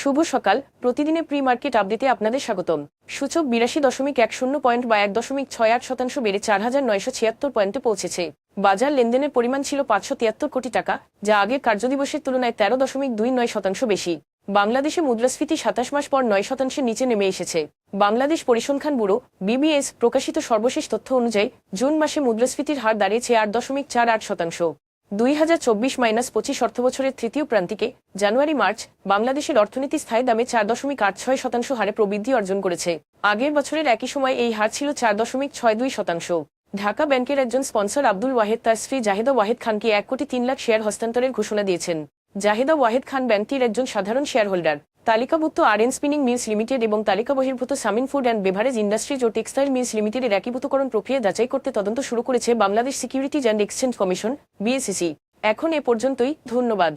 শুভ সকাল। প্রতিদিনে pre market আপডেটে আপনাদের স্বাগতম। সূচক বিরাশি দশমিক এক শূন্য পয়েন্ট বা এক দশমিক ছয় আট শতাংশ বেড়ে চার হাজার নয়শো ছিয়াত্তর পয়েন্টে পৌঁছেছে। বাজার লেনদেনের পরিমাণ ছিল পাঁচশো তিয়াত্তর কোটি টাকা, যা আগের কার্যদিবসের তুলনায় তেরো দশমিক দুই নয় শতাংশ বেশি। বাংলাদেশে মুদ্রাস্ফীতি সাতাশ মাস পর নয় শতাংশের নিচে নেমে এসেছে। বাংলাদেশ পরিসংখ্যান ব্যুরো, বিবিএস, প্রকাশিত সর্বশেষ তথ্য অনুযায়ী, জুন মাসে মুদ্রাস্ফীতির হার দাঁড়িয়েছে আট দশমিক চার আট শতাংশ। দুই হাজার চব্বিশ মাইনাস পঁচিশ অর্থবছরের তৃতীয় প্রান্তিকে জানুয়ারি মার্চ বাংলাদেশের অর্থনীতি স্থায়ী দামে চার দশমিক আট ছয় শতাংশ হারে প্রবৃদ্ধি অর্জন করেছে। আগের বছরের একই সময় এই হার ছিল চার দশমিক ছয় দুই শতাংশ। ঢাকা ব্যাংকের একজন স্পন্সর আব্দুল ওয়াহেদ তার স্ত্রী জাহেদা ওয়াহেদ খানকে এক কোটি তিন লাখ শেয়ার হস্তান্তরের ঘোষণা দিয়েছেন। জাহেদা ওয়াহেদ খান ব্যাংকটির একজন সাধারণ শেয়ার হোল্ডার তালিকাভুক্ত R N spinning mills limited এবং তালিকা বহির্ভূত Samin food and beverage industries O textile mills লিমিটেডের একীভূতকরণ প্রক্রিয়া যাচাই করতে তদন্ত শুরু করেছে Bangladesh securities and exchange commission BSEC এখন এ পর্যন্তই, ধন্যবাদ।